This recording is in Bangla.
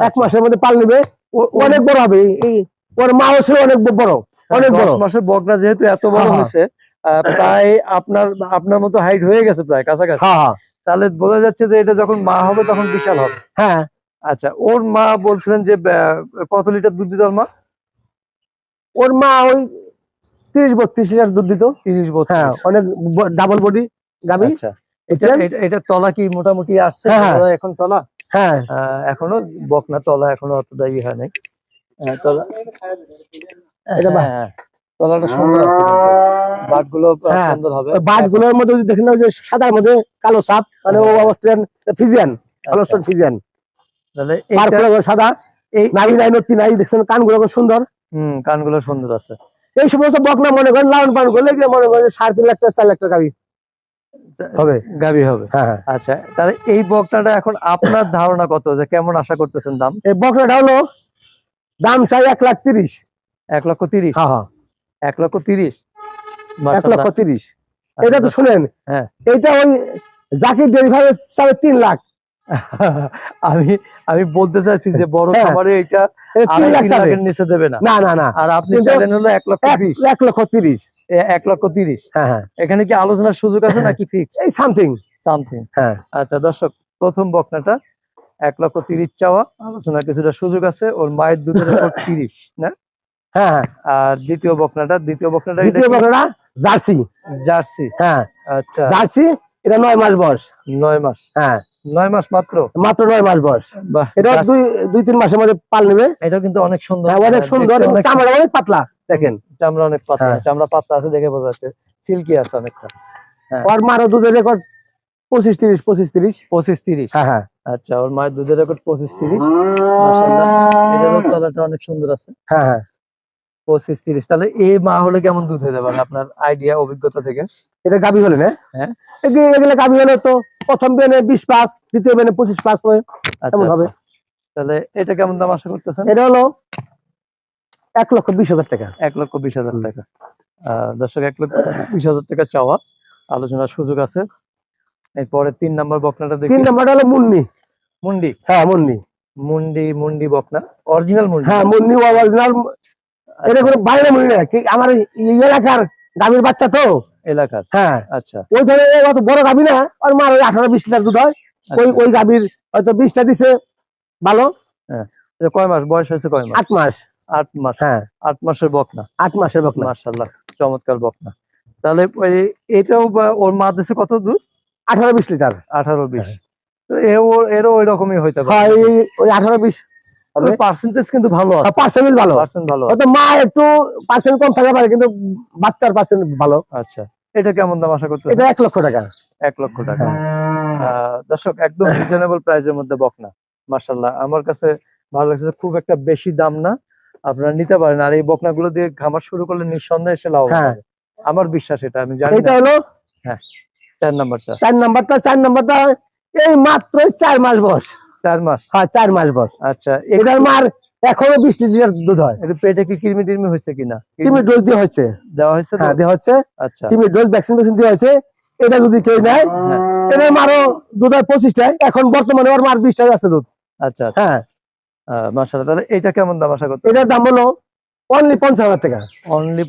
এক মাসের মধ্যে পাল নিবে। অনেক বড় হবে। এই- ওর মা ছিল অনেক বড়। অনেক বড়। মাসের বকনা যেহেতু এত বড় হ্যাঁ, হ্যাঁ। হয়েছে প্রায় আপনার আপনার মতো হাইট হয়ে গেছে প্রায় কাছাকাছি। হ্যাঁ হ্যাঁ। তাহলে বোঝা যাচ্ছে যে এটা যখন মা হবে তখন বিশাল হবে। হ্যাঁ। আচ্ছা ওর মা বলছিলেন যে কত লিটার দুধ দিত ওর মা? ওর মা ওই তিরিশ বত্রিশ লিটার দুধ দিত। তিরিশ হ্যাঁ অনেক ডাবল বডি গাবি আচ্ছা। এটা তলা কি মোটামুটি আসছে? হ্যাঁ, হ্যাঁ। এখন তলা? হ্যাঁ। এখনও বকনা তলা এখনও অতটা ই হয় নাই। তলা হ্যাঁ, তলাটা সুন্দর আছে বাট হ্যাঁ, সুন্দর হবে। মধ্যে যদি দেখেন ওই যে সাদার মধ্যে কালো সাপ মানে ও অস্ট্রেলিয়ান ফিজিয়ান আচ্ছা, অস্ট্রেলিয়ান ফিজিয়ান। তাহলে পার সাদা এই নাই নাই দেখছেন কানগুলো সুন্দর। হুম কানগুলো সুন্দর আছে। এই সমস্ত বকনা মনে করেন লালন পালন করলে মনে করেন সাড়ে তিন লাখ টাকা চার লাখ টাকা হবে। গাবি হবে। হ্যাঁ হ্যাঁ। আচ্ছা তাহলে এই বকনাটা এখন আপনার ধারণা কত? যে কেমন আশা করতেছেন দাম? এই বকনাটা হলো দাম চাই এক লাখ তিরিশ। এক লক্ষ তিরিশ? হ্যাঁ হ্যাঁ। এক লক্ষ তিরিশ? এক লক্ষ তিরিশ। আচ্ছা, এটা তো শুনেন হ্যাঁ। এটা ওই জাকির ডেলিভারি চাবে তিন লাখ। আমি আমি বলতে চাইছি যে বড়। খামারে এটা তিন লাখের নিচে দেবে না। না না আর আপনি চাইলেন হলো এক লক্ষ এক- লক্ষ তিরিশ। এক লক্ষ তিরিশ। হ্যাঁ হ্যাঁ। এখানে কি আলোচনার সুযোগ আছে নাকি ফিক্স এই সামথিং সামথিং হ্যাঁ। আচ্ছা দর্শক প্রথম বকনাটা এক লক্ষ তিরিশ চাওয়া। আলোচনার কিছুটা সুযোগ আছে ওর মায়ের দুধের উপর তিরিশ না? হ্যাঁ আর দ্বিতীয় বকনাটা দ্বিতীয় বকনাটা এটা দ্বিতীয় বকনাটা জার্সি। জার্সি। হ্যাঁ। আচ্ছা। জার্সি এটা নয় মাস বয়স। নয় মাস। হ্যাঁ। নয় মাস মাত্র? মাত্র নয় মাস বয়স। এটা দুই দুই তিন মাসের মধ্যে পাল নেবে। এটাও কিন্তু অনেক সুন্দর। অনেক সুন্দর চামড়া অনেক পাতলা। দেখেন। চামড়া অনেক পাতলা হ্যাঁ। চামড়া পাতলা আছে দেখে বোঝা যাচ্ছে। সিল্কি আছে অনেকটা। ওর মারও দুধের রেকর্ড পঁচিশ তিরিশ পঁচিশ তিরিশ। পঁচিশ তিরিশ। হ্যাঁ হ্যাঁ। আচ্ছা ওর মায়ের দুধের রেকর্ড পঁচিশ তিরিশ। এটারও তলাটা অনেক সুন্দর আছে। হ্যাঁ হ্যাঁ। পঁচিশ তিরিশ। তাহলে এই মা হলে কেমন দুধ হয়ে যাবে? আপনার আইডিয়া অভিজ্ঞতা থেকে? এটা গাবি হলে না? হ্যাঁ। এগুলো গাবি হলে তো প্রথম বেনে বিশ পাস দ্বিতীয় বেনে পঁচিশ পাস পরে আচ্ছা হবে? আচ্ছা। তাহলে এটা কেমন দাম আশা করতেছেন? এটা হলো এক লক্ষ বিশ হাজার টাকা। এক লক্ষ বিশ হাজার টাকা। দর্শক এক লক্ষ বিশ হাজার টাকা চাওয়া। আলোচনার সুযোগ আছে। এরপরে তিন নম্বর বকনাটা দেখি। তিন নাম্বারটা হলো মুন্নি মুন্ডি? হ্যাঁ মুন্নি মুন্ডি মুন্ডি বকনা। অরিজিনাল মুন্ডি। হ্যাঁ মুন্নি অরিজিনাল এটা কোনো বাইরে মুন্নি না। কি আমার এলাকার গাভীর বাচ্চা তো? এলাকার? হ্যাঁ। আচ্ছা। ওই ধরে অত বড় গাভী না আর মার ওই আঠারো বিশ লিটার দুধ হয়। ওই আচ্ছা। ওই গাভীর হয়তো বিশটা দিছে। ভালো? হ্যাঁ। কয় মাস? বয়স হয়েছে কয় মাস? আট মাস। আট মাস হ্যাঁ। আট মাসের বকনা। আট মাসের বকনা। মাশাল্লাহ চমৎকার বকনা। তাহলে এটাও ওর মা দেশে কত দুধ আঠারো বিশ লিটার। আঠারো বিশ। এও এরও ওই রকমই হইতে হ্যাঁ পারে ওই আঠারো বিশ। পার্সেন্টেজ কিন্তু ভালো আছে। পার্সেন্টেজ ভালো। পার্সেন্ট ভালো মা একটু পার্সেন্ট কম থাকতে পারে কিন্তু বাচ্চার পার্সেন্ট ভালো। আচ্ছা এটা কেমন দাম আশা করতে এটা এক লক্ষ টাকা। এক লক্ষ টাকা। দর্শক একদম রিজনেবল প্রাইসের মধ্যে বকনা। মাশাল্লাহ আমার কাছে ভালো লাগছে খুব একটা বেশি দাম না। আপনারা নিতে পারেন। আর এই বকনাগুলো দিয়ে খামার শুরু করলে নিঃসন্দেহে সে লাভ হ্যাঁ। হবে আমার বিশ্বাস এটা আমি জানি এটা হলো? চার নাম্বারটা। চার নাম্বারটা চার নাম্বারটা এই মাত্র চার মাস বয়স। চার মাস? হ্যাঁ চার মাস বয়স। আচ্ছা এটার মার এখনও বিশ লিটার দুধ হয়। এটা পেটে কি কৃমি টির্মি হয়েছে কিনা? কিমি ডোজ দিয়ে হচ্ছে দেওয়া হয়েছে হ্যাঁ দেওয়া হচ্ছে আচ্ছা। কিমি ডোজ ভ্যাকসিন ভ্যাকসিন দিয়ে হচ্ছে এটা যদি কেউ নেয় হ্যাঁ, এটার মারও দুধ হয় পঁচিশটায়। এখন বর্তমানে ওর মার বিশটায় আছে দুধ। আচ্ছা আচ্ছা। হ্যাঁ। আহ, মাশাআল্লাহ তাহলে এটা কেমন দাম আশা করতে এটার দাম হলো অনলি পঞ্চাশ হাজার টাকা। অনলি